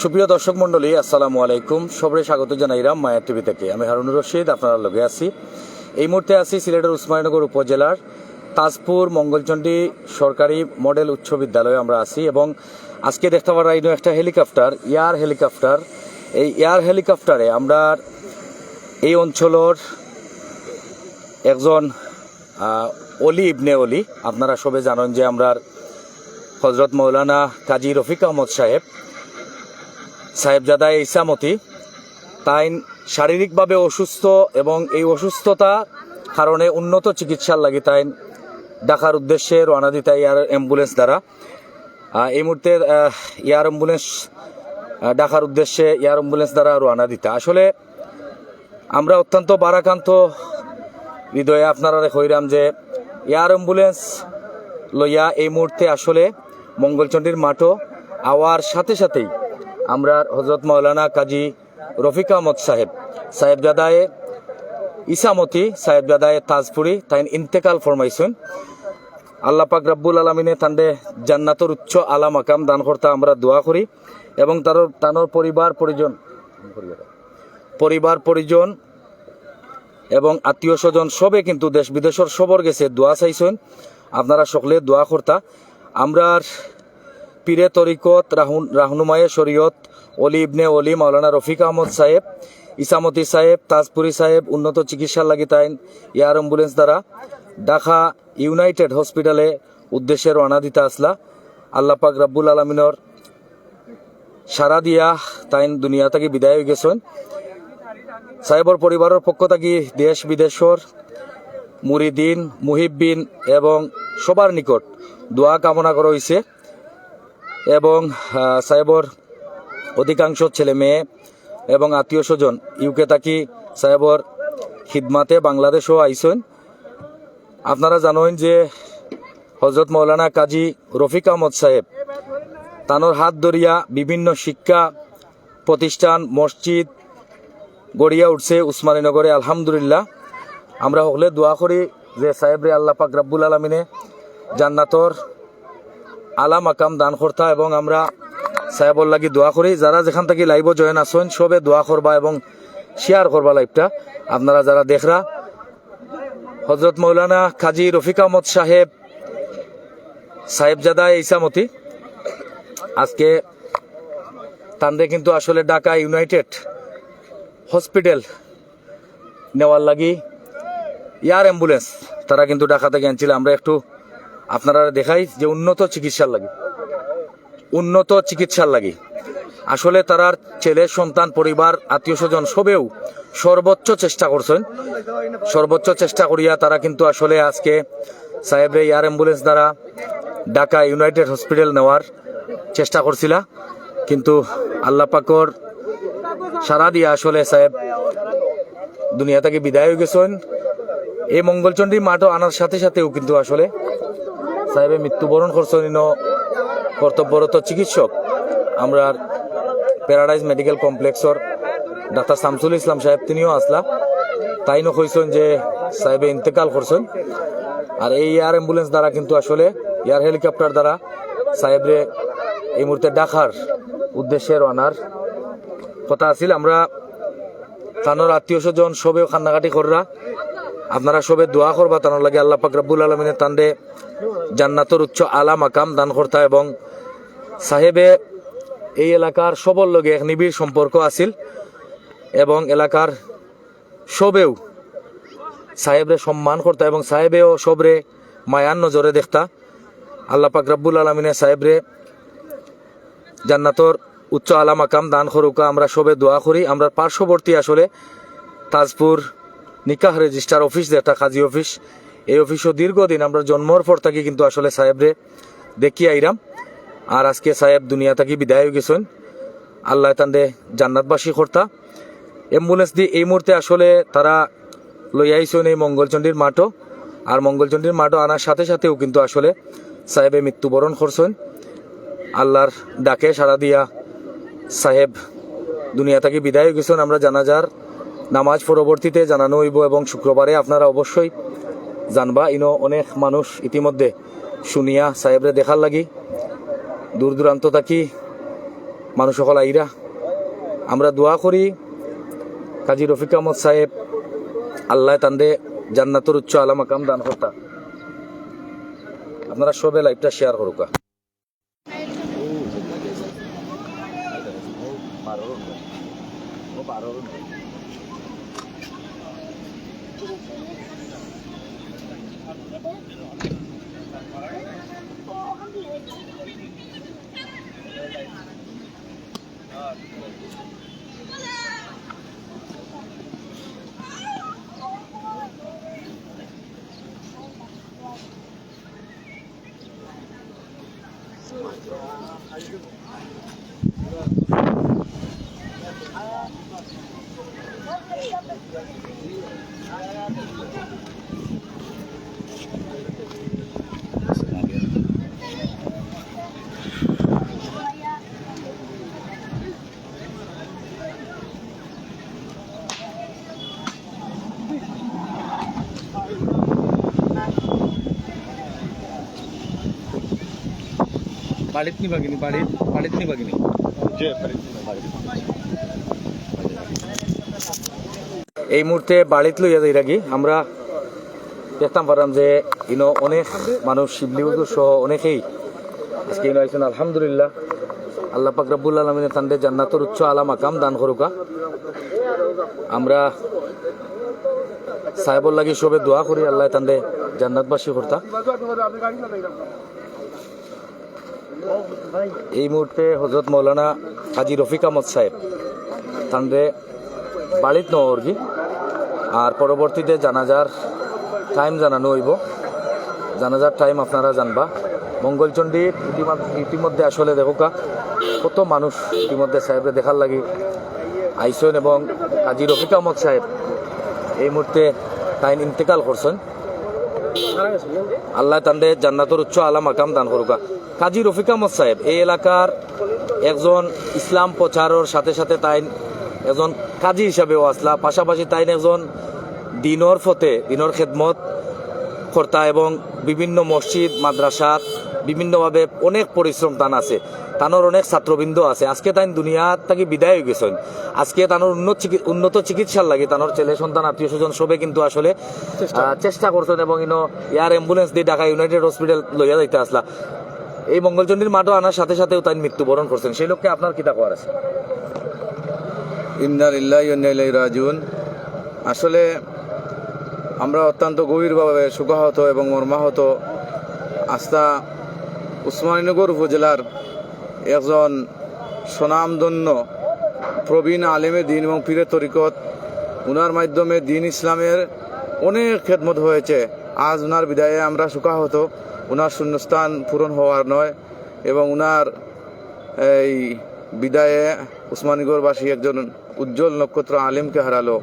সুপ্রিয় দর্শক মন্ডলী আসসালামু আলাইকুম। সবরে স্বাগত জানাইরাম মায়া টিভি থেকে। আমি হারুনুর রশিদ, আপনার লগে আছি। এই মুহূর্তে আছি সিলেটের উসমানীনগর উপজেলার তাজপুর মঙ্গলচণ্ডী সরকারি মডেল উচ্চ বিদ্যালয়ে আমরা আছি এবং আজকে দেখতে পারা একটা হেলিকপ্টার, এয়ার হেলিকপ্টার। এই এয়ার হেলিকপ্টারে আমরা এই অঞ্চলের একজন অলি ইবনে অলি, আপনারা সবে জানেন যে আমরা হজরত মৌলানা কাজী রফিক আহমদ সাহেব সাহেবজাদা ইসামতি। তাই শারীরিকভাবে অসুস্থ এবং এই অসুস্থতা কারণে উন্নত চিকিৎসার লাগি তাই ডাকার উদ্দেশ্যে রওনা দিতে এয়ার অ্যাম্বুলেন্স দ্বারা। এই মুহূর্তে এয়ার অ্যাম্বুলেন্স ডাকার উদ্দেশ্যে এয়ার অ্যাম্বুলেন্স দ্বারা রওনা দিতে। আসলে আমরা অত্যন্ত বারাকান্ত। হৃদয়ে আপনারা কইরাম যে এয়ার অ্যাম্বুলেন্স লইয়া এই মুহূর্তে আসলে মঙ্গলচণ্ডীর মাঠও আওয়ার সাথে সাথেই আমরা হজরত মৌলানা কাজী রফিক আহমদ সাহেব সাহেবজাদায়ে ইসামতি সাহেবজাদায়ে তাজপুরি তাই ইন্তেকাল ফরমাইছেন। আল্লাহ পাক রাব্বুল আলমিনে তান্ডে জান্নাতর উচ্চ আলা মাকাম দান করতে আমরা দোয়া করি এবং তার তানোর পরিবার পরিজন পরিবার পরিজন এবং আত্মীয় স্বজন সবে কিন্তু দেশ বিদেশের সবর গেছে, দোয়া চাইছেন। আপনারা সকলে দোয়া করতা। আমরা পীরে তরিকত, রাহুন, রাহনুমায়ে শরীয়ত অলি ইবনে অলি মাওলানা রফিক আহমদ সাহেব, ইসামতি সাহেব, তাজপুরি সাহেব, উন্নত চিকিৎসার লাগি তাইন, এয়ার অ্যাম্বুলেন্স দ্বারা ঢাকা ইউনাইটেড হসপিটালে উদ্দেশ্যে রওনা দিতে আসলা। আল্লাহ পাক রাব্বুল আলমিনর সারা দিয়া তাইন দুনিয়া থেকে বিদায় হয়ে গেছেন। সাহেবর পরিবারের পক্ষ থাকি দেশ বিদেশর মুরিদিন, মুহিব্বিন এবং সবার নিকট দোয়া কামনা করা হয়েছে এবং সাহেবর অধিকাংশ ছেলে মেয়ে এবং আত্মীয় স্বজন ইউকে থাকি সাহেবর খিদমাতে বাংলাদেশও আইসেন। আপনারা জানেন যে হজরত মৌলানা কাজী রফিক আহমদ সাহেব তানোর হাত ধরিয়া বিভিন্ন শিক্ষা প্রতিষ্ঠান, মসজিদ গড়িয়া উঠছে উসমানীনগরে আলহামদুলিল্লাহ। আমরা হলে দোয়া করি যে সাহেবরে আল্লাহ পাক রাব্বুল আলমিনে জান্নাতর আলা মাকাম দান করতা এবং আমরা সাহেবর লাগি দোয়া করি। যারা যেখান থেকে লাইভ জয়েন আসেন সবে দোয়া করবা এবং শেয়ার করবা লাইভটা আপনারা যারা দেখরা হজরত মৌলানা কাজী রফিক আহমদ সাহেব, সাহেবজাদা ইসামতি, আজকে তান্দে কিন্তু আসলে ঢাকা ইউনাইটেড হসপিটাল নেওয়ার লাগি এয়ার অ্যাম্বুলেন্স তারা কিন্তু ঢাকা থেকে আনছিল। আমরা একটু আপনারা দেখাই যে উন্নত চিকিৎসার লাগে। উন্নত চিকিৎসার লাগে। আসলে তারার ছেলে, সন্তান, পরিবার, আত্মীয় স্বজন সবেও সর্বোচ্চ চেষ্টা করছেন। সর্বোচ্চ চেষ্টা করিয়া তারা কিন্তু আসলে আজকে সাহেবরে এয়ার অ্যাম্বুলেন্স দ্বারা ঢাকা ইউনাইটেড হসপিটাল নেওয়ার চেষ্টা করছিলা। কিন্তু আল্লাহ পাকর সারা দিয়া আসলে সাহেব দুনিয়া থেকে বিদায় হয়ে গেছেন। এই মঙ্গলচণ্ডী মাঠও আনার সাথে সাথেও কিন্তু আসলে সাহেবে মৃত্যুবরণ করছেন কর্তব্যরত চিকিৎসক। আমরা প্যারাডাইজ মেডিকেল কমপ্লেক্সর ডাক্তার শামসুল ইসলাম সাহেব তিনিও আসলা তাই ন যে সাহেবে ইন্তেকাল করছেন। আর এই এয়ার অ্যাম্বুলেন্স দ্বারা কিন্তু আসলে এয়ার হেলিকপ্টার দ্বারা সাহেবরে এই মুহূর্তে ডাকার উদ্দেশ্যে রওনার কথা আছিল। আমরা তানোর আত্মীয় স্বজন সবেও কান্নাকাটি কররা। আপনারা সবে দোয়া করবা তানোর লাগে আল্লাহ পাক রব্বুল আলমিনের তান্ডে জান্নাতর উচ্চ আলা, মাকাম দান করতা এবং সাহেবে এই এলাকার সবর লগে এক নিবিড় সম্পর্ক আছিল এবং এলাকার সবেও সাহেবরে সম্মান করতা এবং সাহেবেও সবরে মায়ান নজরে দেখতা। আল্লাহ পাক রব্বুল আলমিনে সাহেবরে জান্নাতর উচ্চ আলা, মাকাম দান করুকা, আমরা সবে দোয়া করি। আমরা পার্শ্ববর্তী আসলে তাজপুর নিকাহ রেজিস্টার অফিস যেটা কাজী অফিস। এই অফিসও দীর্ঘদিন আমরা জন্মর পর থাকি, কিন্তু আসলে সাহেবরে দেখি আইরাম। আর আজকে সাহেব দুনিয়া থাকি বিদায় হয়ে গেছেন। আল্লাহ তান্দে জান্নাতবাসী কর্তা। অ্যাম্বুলেন্স দিয়ে এই মুহূর্তে আসলে তারা লই আইসেন এই মঙ্গলচণ্ডীর মাঠও। আর মঙ্গলচণ্ডীর মাঠও আনার সাথে সাথেও কিন্তু আসলে সাহেবে মৃত্যুবরণ করছেন। আল্লাহর ডাকে সাড়া দিয়া সাহেব দুনিয়া থেকে বিদায় গেছেন। আমরা জানাজার নামাজ পরবর্তীতে জানানো হইব এবং শুক্রবারে আপনারা অবশ্যই জানবা। ইনো অনেক মানুষ ইতিমধ্যে শুনিয়া সাহেবরে দেখার লাগি। দূর দূরান্ত থাকি মানুষ সকল আইরা। আমরা দোয়া করি কাজী রফিক আহমদ সাহেব, আল্লাহ তান্দে জান্নাতুর উচ্চ আলা মাকাম দান করতা। আপনারা সবে লাইভটা শেয়ার করুকা। বাড়িত নিবা কিনি বাড়িত বাড়িত এই মুহূর্তে বাড়িত লইয়া যাই রাখি আমরা দেখতাম পারলাম যে ইনো অনেক মানুষ শিবলি হুজুর সহ অনেকেই আজকে ইনো আইছেন। আলহামদুলিল্লাহ। আল্লাহ পাক রব্বুল আলমিনের তান্ডে জান্নাতর উচ্চ আলা মাকাম দান করুকা। আমরা সাহেবর লাগি সবে দোয়া করি আল্লাহ তান্ডে জান্নাতবাসী করতা। এই মুহূর্তে হজরত মৌলানা হাজি রফিক আহমদ সাহেব, তান্ডে বাড়িত নগরগি, আর পরবর্তীতে জানাজার টাইম জানানো হইব। জানাজার টাইম আপনারা জানবা। মঙ্গলচণ্ডী ইতিমধ্যে আসলে দেখোকা, কত মানুষ ইতিমধ্যে সাহেবরে দেখার লাগি আইসন এবং কাজী রফিক আহমদ সাহেব এই মুহূর্তে টাইম ইন্তেকাল করছেন। আল্লাহ তান্ডে জান্নাতর উচ্চ আলা মাকাম দান করুকা। কাজী রফিক আহমদ সাহেব, এই এলাকার একজন ইসলাম প্রচারের সাথে সাথে তাই একজন কাজী হিসাবেও আসলা। পাশাপাশি তাই একজন দিনর ফতে, দিনর খেদমত কর্তা এবং বিভিন্ন মসজিদ মাদ্রাসাত বিভিন্নভাবে অনেক পরিশ্রম তান আছে। তানোর অনেক ছাত্রবৃন্দ আছে। আজকে তাই দুনিয়া থাকি বিদায় হয়ে গেছেন। আজকে তানোর উন্নত উন্নত চিকিৎসার লাগে তানোর ছেলে সন্তান আত্মীয় স্বজন সবে কিন্তু আসলে চেষ্টা। করছেন এবং ইনো এয়ার অ্যাম্বুলেন্স দিয়ে ঢাকা ইউনাইটেড হসপিটাল লইয়া যাইতে আসলা। এই মঙ্গলচন্ডীর মাঠও আনার সাথে সাথেও তাই মৃত্যুবরণ করছেন। সেই লোককে আপনার কিতা করার আছে? ইন্দালিল্লাহ রাজুন আসলে আমরা অত্যন্ত গভীরভাবে সুখাহত এবং মর্মাহত। আস্থা উসমানীনগর উপজেলার একজন স্বনামধন্য প্রবীণ আলেমে দিন এবং পীরের তরিকত। উনার মাধ্যমে দিন ইসলামের অনেক খেদমত হয়েছে। আজ উনার বিদায়ে আমরা সুখাহত উনার শূন্যস্থান পূরণ হওয়ার নয় এবং উনার এই বিদায়ে উসমানীগড়বাসী একজন উজ্জ্বল নক্ষত্র আলিমকে হারালো।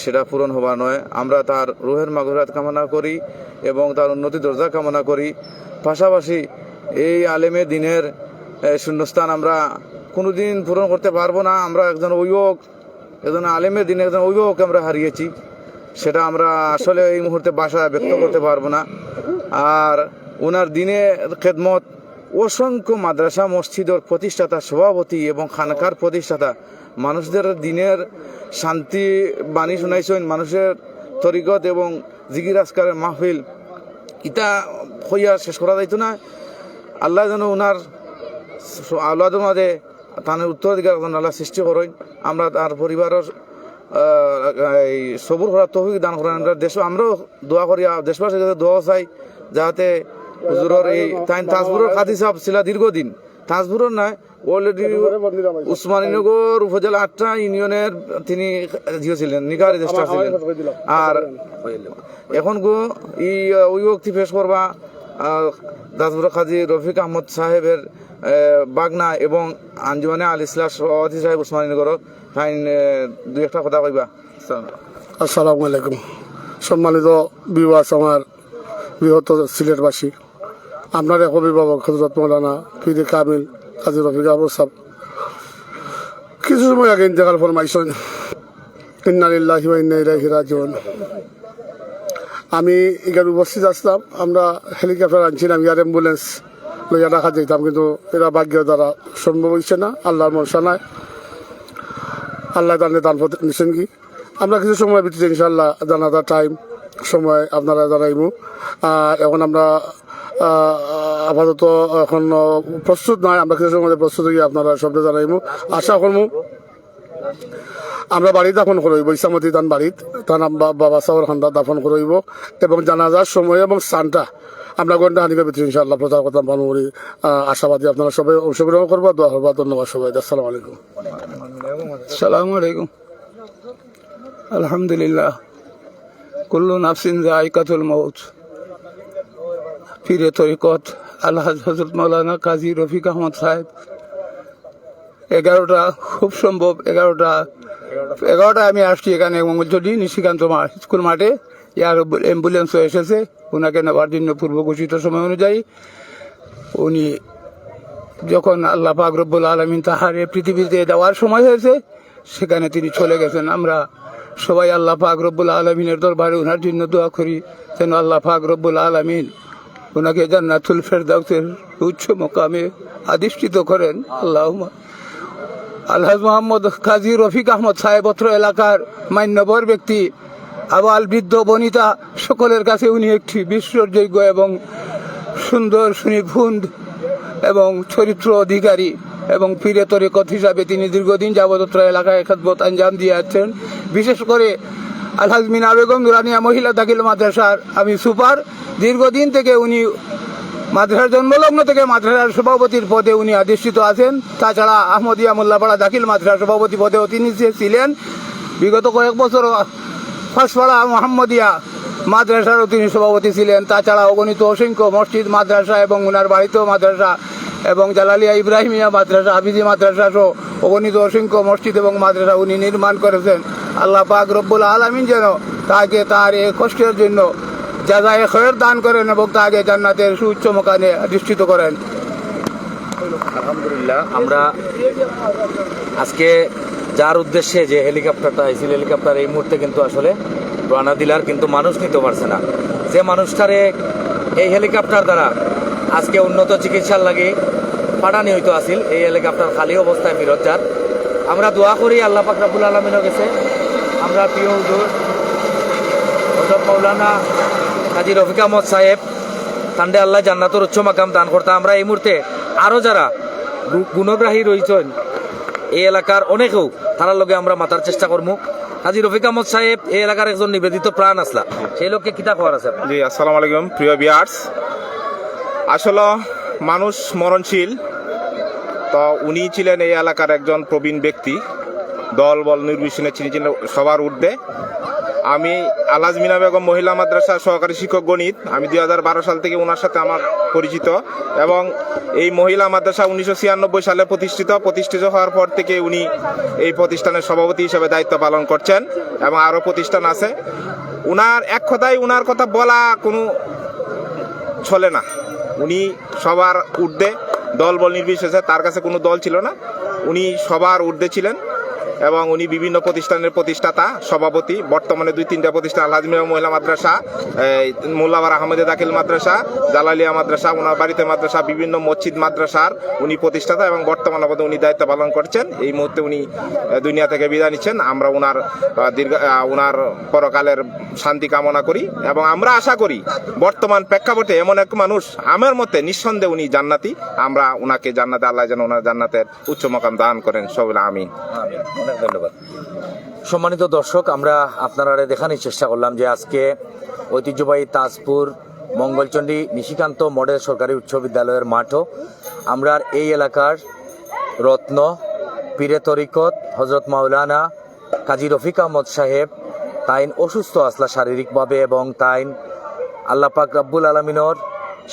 সেটা পূরণ হবার নয়। আমরা তার রুহের মাগুরাত কামনা করি এবং তার উন্নতি দরজা কামনা করি। পাশাপাশি এই আলেমে দিনের শূন্যস্থান আমরা কোনোদিন পূরণ করতে পারব না। আমরা একজন অভিভাবক, একজন আলেমের দিনে একজন অভিভাবককে আমরা হারিয়েছি। সেটা আমরা আসলে এই মুহূর্তে বাসায় ব্যক্ত করতে পারব না। আর ওনার দিনে খেদমত, অসংখ্য মাদ্রাসা, মসজিদের প্রতিষ্ঠাতা, সভাপতি এবং খানকার প্রতিষ্ঠাতা, মানুষদের দিনের শান্তি বাণী শুনাইছেন। মানুষের তরিকত এবং জিগির আসকারের মাহফিল ইটা হইয়া শেষ করা যাইতো না। আল্লাহ যেন ওনার আল্লাহদের মাঝে তানের উত্তরাধিকার আল্লাহ সৃষ্টি করেন। আমরা তার পরিবারের এই সবুর করার তৌফিক দান করেন। দেশ, আমরাও দোয়া করি দেশবাসীর কাছে দোয়া চাই, যাতে হুজুরের এই তাই তাজপুরের খাদি সাহেব ছিল দীর্ঘদিন। তাজপুরের নয় অলরেডি উসমানীনগর উপজেলা আটটা ইউনিয়নের তিনি জিও ছিলেন রেজিস্ট্রার ছিলেন। আর এখন গো, ই অভিভক্তি পেশ করবা দাসপুর কাজী রফিক আহমদ সাহেবের বাগনা এবং আঞ্জুমানে আল ইসলাম সভাপতি সাহেব উসমানীনগর তাই দুই একটা কথা কইবা। আসসালামু আলাইকুম। সম্মানিত বিবাস আমার বৃহত্তর সিলেটবাসী, আপনার এক অভিভাবক হজরত মৌলানা ফিদে কামিল কাজী রফিক আবর সাহ কিছু সময় আগে ইন্তেকাল ফরমাইছেন ইন্নালিল্লাহি ওয়া ইন্না ইলাইহি রাজিউন। আমি এখানে উপস্থিত আসলাম আমরা হেলিকপ্টার আনছিলাম এয়ার অ্যাম্বুলেন্স লইয়া রাখা যেতাম কিন্তু এরা ভাগ্য দ্বারা সম্ভব হয়েছে না, আল্লাহর মনসা নাই আল্লাহ দানে দান নিছেন কি। আমরা কিছু সময় ভিত্তিতে ইনশাল্লাহ জানাজার টাইম সময় আপনারা জানাইমু আর এখন আমরা আপাতত এখন প্রস্তুত নয়, আমরা কিছু সময় প্রস্তুত হয়ে আপনারা শব্দ জানাইমু আশা করব আমরা বাড়ি দাফন করব ইসামতি তান বাড়িত। তান বাবা সাহর খান্দা দাফন করব এবং জানাজার সময় এবং স্থানটা আমরা গন্ডা হানিকে ভিতরে ইনশাআল্লাহ প্রচার করতাম পানুমরি আশাবাদী আপনারা সবাই অংশগ্রহণ করব, দোয়া করবা, ধন্যবাদ সবাই আসসালামু আলাইকুম। সালামু আলাইকুম। আলহামদুলিল্লাহ। কুল্লু নাফসিন জায়কাতুল মৌত পীরে তরিকত আল্লাহ হজরত মৌলানা কাজী রফিক আহমদ সাহেব এগারোটা, খুব সম্ভব এগারোটা। এগারোটা আমি আসছি এখানে মঙ্গলচটি নিশিকান্ত স্কুল মাঠে। ইয়ার অ্যাম্বুলেন্সও এসেছে। ওনাকে নেওয়ার জন্য পূর্ব ঘোষিত সময় অনুযায়ী। উনি যখন আল্লাহ পাক রব্বুল আলমিন তাহারে পৃথিবীতে দেওয়ার সময় হয়েছে, সেখানে তিনি চলে গেছেন। আমরা সবাই আল্লাহ রব্বুল আলমিনের দরবারে ওনার জন্য দোয়া করি, যেন আল্লাহ রব্বুল আলমিন ওনাকে জান্নাতুল ফেরদাউসের উচ্চ মোকামে আধিষ্ঠিত করেন। আল্লাহ আলহাজ মোহাম্মদ কাজী রফিক আহমদ সাহেব, অত্র এলাকার মান্যবর ব্যক্তি আবাল বৃদ্ধ বনিতা, সকলের কাছে উনি একটি বিশ্বাসযোগ্য এবং সুন্দর সুনিপুণ এবং চরিত্র অধিকারী এবং পীরে তরিকত হিসাবে তিনি দীর্ঘদিন যাবতত্র এলাকায় খেদমত আঞ্জাম দিয়ে আছেন। বিশেষ করে আলহাজ মিনা বেগম নুরানিয়া মহিলা দাখিল মাদ্রাসার আমি সুপার। দীর্ঘদিন থেকে উনি মাদ্রাসার জন্মলগ্ন থেকে মাদ্রাসার সভাপতির পদে উনি অধিষ্ঠিত আছেন। তাছাড়া আহমদিয়া মোল্লাপাড়া দাখিল মাদ্রাসার সভাপতি পদেও তিনি ছিলেন। বিগত কয়েক বছর ফাঁসপাড়া মোহাম্মদিয়া মাদ্রাসারও তিনি সভাপতি ছিলেন। তাছাড়া অগণিত অসংখ্য মসজিদ মাদ্রাসা এবং উনার বাড়িতেও মাদ্রাসা এবং জালালিয়া ইব্রাহিমিয়া মাদ্রাসা, হাফিজি মাদ্রাসা সহ অগণিত অসংখ্য মসজিদ এবং মাদ্রাসা উনি নির্মাণ করেছেন। আল্লাহ পাক রব্বুল আলমিন যেন তাকে তার এই কষ্টের জন্য যাজায় খয়ের দান করেন এবং তাকে জান্নাতের সুউচ্চ মোকানে অধিষ্ঠিত করেন। আলহামদুলিল্লাহ, আমরা আজকে যার উদ্দেশ্যে যে হেলিকপ্টারটা আইছিল, হেলিকপ্টার এই মুহূর্তে কিন্তু আসলে রানা দিলার, কিন্তু মানুষ নিতে পারছে না। যে মানুষটারে এই হেলিকপ্টার দ্বারা আজকে উন্নত চিকিৎসার লাগে পাঠানি হইতো আসিল এই হেলিকপ্টার খালি অবস্থায় ফিরত যার। আমরা দোয়া করি আল্লাহ পাক রাবুল আলমিনের কাছে আমরা প্রিয় হুজুর মৌলানা কাজী রফিক আহমদ সাহেব তান্ডে আল্লাহ জান্নাতর উচ্চ মাকাম দান করতে। আমরা এই মুহূর্তে আরও যারা গুণগ্রাহী রয়েছেন, এই এলাকার অনেকেও তার লগে আমরা মাতার চেষ্টা করব কাজী রফিক আহমদ সাহেব, এই এলাকার একজন নিবেদিত প্রাণ আসলা। সেই লোককে কিতা খবর আছে? জি, আসসালামু আলাইকুম, প্রিয় বিয়ার্স আসলে মানুষ মরণশীল, তো উনি ছিলেন এই এলাকার একজন প্রবীণ ব্যক্তি। দল বল নির্বিশেষে তিনি ছিলেন সবার ঊর্ধ্বে। আমি আলাজ মিনা বেগম মহিলা মাদ্রাসা সহকারী শিক্ষক গণিত। আমি দুই হাজার বারো সাল থেকে ওনার সাথে আমার পরিচিত। এবং এই মহিলা মাদ্রাসা উনিশশো ছিয়ানব্বই সালে প্রতিষ্ঠিত। প্রতিষ্ঠিত হওয়ার পর থেকে উনি এই প্রতিষ্ঠানের সভাপতি হিসেবে দায়িত্ব পালন করছেন এবং আরও প্রতিষ্ঠান আছে। উনার এক কথায় উনার কথা বলা কোনো চলে না। উনি সবার ঊর্ধ্বে দল বল নির্বিশেষে, তার কাছে কোনো দল ছিল না। উনি সবার ঊর্ধ্বে ছিলেন। এবং উনি বিভিন্ন প্রতিষ্ঠানের প্রতিষ্ঠাতা, সভাপতি, বর্তমানে দুই, তিনটা প্রতিষ্ঠান আলহাজমিয়া মহিলা মাদ্রাসা মোল্লাবার আহমেদে দাখিল মাদ্রাসা, জালালিয়া মাদ্রাসা ওনার বাড়িতে মাদ্রাসা, বিভিন্ন মসজিদ মাদ্রাসার উনি প্রতিষ্ঠাতা এবং বর্তমান অবধি উনি দায়িত্ব পালন করছেন। এই মুহূর্তে উনি দুনিয়া থেকে বিদায় নিচ্ছেন। আমরা ওনার দীর্ঘ ওনার পরকালের শান্তি কামনা করি এবং আমরা আশা করি বর্তমান প্রেক্ষাপটে এমন এক মানুষ আমার মতে নিঃসন্দেহে উনি জান্নাতি। আমরা ওনাকে জান্নাতে, আল্লাহ যেন ওনার জান্নাতের উচ্চ মকাম দান করেন। সবুল আমিন। অনেক ধন্যবাদ। সম্মানিত দর্শক, আমরা আপনারা দেখানোর চেষ্টা করলাম যে আজকে ঐতিহ্যবাহী তাজপুর মঙ্গলচণ্ডী নিশিকান্ত মডেল সরকারি উচ্চ বিদ্যালয়ের মাঠও। আমরা এই এলাকার রত্ন পীরে তরিকত হজরত মাওলানা কাজী রফিক আহমদ সাহেব, তাইন অসুস্থ আসলা শারীরিকভাবে এবং তাইন আল্লাহ পাক রাব্বুল আলমিনর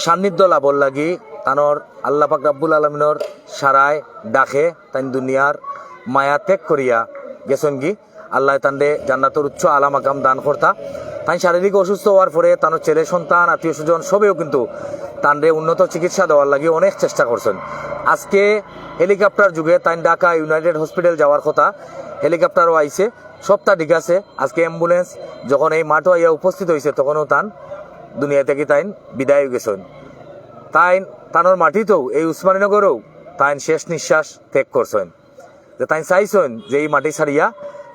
সান্নিধ্য লাভর লাগি তানর আল্লাহ পাক রাব্বুল আলমিনর সারায় ডাকে তাইন দুনিয়ার মায়া ত্যাগ করিয়া গেছেন কি? আল্লাহ তান্ডে জান্নাতর উচ্চ আলাম আকাম দান করতা। তাই শারীরিক অসুস্থ হওয়ার পরে তার ছেলে, সন্তান, আত্মীয় স্বজন সবেও কিন্তু তান্ডে উন্নত চিকিৎসা দেওয়ার লাগে অনেক চেষ্টা করছেন। আজকে হেলিকপ্টার যুগে তাই ঢাকা ইউনাইটেড হসপিটাল যাওয়ার কথা। হেলিকপ্টারও আইছে, সবটা ঠিক আছে। আজকে অ্যাম্বুলেন্স যখন এই মাঠও আইয়া উপস্থিত হয়েছে তখনও তান দুনিয়া থেকে তাই বিদায় গেছেন। তাই তানোর মাটিতেও, এই উসমানীনগরেও তাই শেষ নিঃশ্বাস ত্যাগ করছেন। যে তাই চাইছেন যে এই মাটি ছাড়িয়া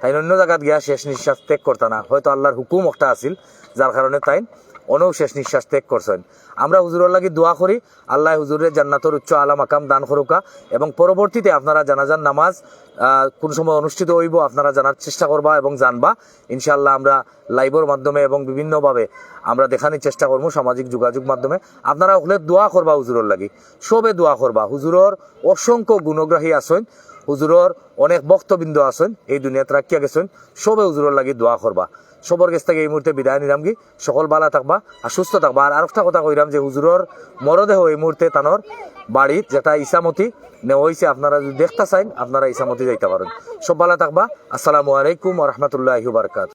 তাই অন্য জায়গাত গিয়া শেষ নিঃশ্বাস ত্যাগ করতা না। হয়তো আল্লাহর হুকুম একটা আছিল, যার কারণে তাই অনেও শেষ নিঃশ্বাস ত্যাগ করছেন। আমরা হুজুরের লাগি দোয়া করি, আল্লাহ হুজুরের জান্নাতর উচ্চ আলা মাকাম দান করুকা, এবং পরবর্তীতে আপনারা জানাজান নামাজ কোন সময় অনুষ্ঠিত হইব, আপনারা জানার চেষ্টা করবা এবং জানবা। ইনশাআল্লাহ আমরা লাইভের মাধ্যমে এবং বিভিন্নভাবে আমরা দেখানোর চেষ্টা করব সামাজিক যোগাযোগ মাধ্যমে। আপনারা হলে দোয়া করবা হুজুরের লাগি। সবে দোয়া করবা। হুজুরর অসংখ্য গুণগ্রাহী আছেন। হুজুরর অনেক বক্তবৃন্দ আছেন, এই দুনিয়াত রাখিয়া গেছেন, সবে হুজুরর লাগি দোয়া করবা। সবর গেছ থেকে এই মুহূর্তে বিদায় নিলাম কি? সকল বালা থাকবা আর সুস্থ থাকবা। আর আরেকটা কথা কইরাম যে হুজুরর মরদেহ এই মুহূর্তে তানোর বাড়ির যেটা ইসামতি নেওয়া হয়েছে আপনারা যদি দেখতে চাইন আপনারা ইসামতি যাইতে পারেন। সব বালা থাকবা। আসসালামু আলাইকুম রহমতুল্লাহ বারকাত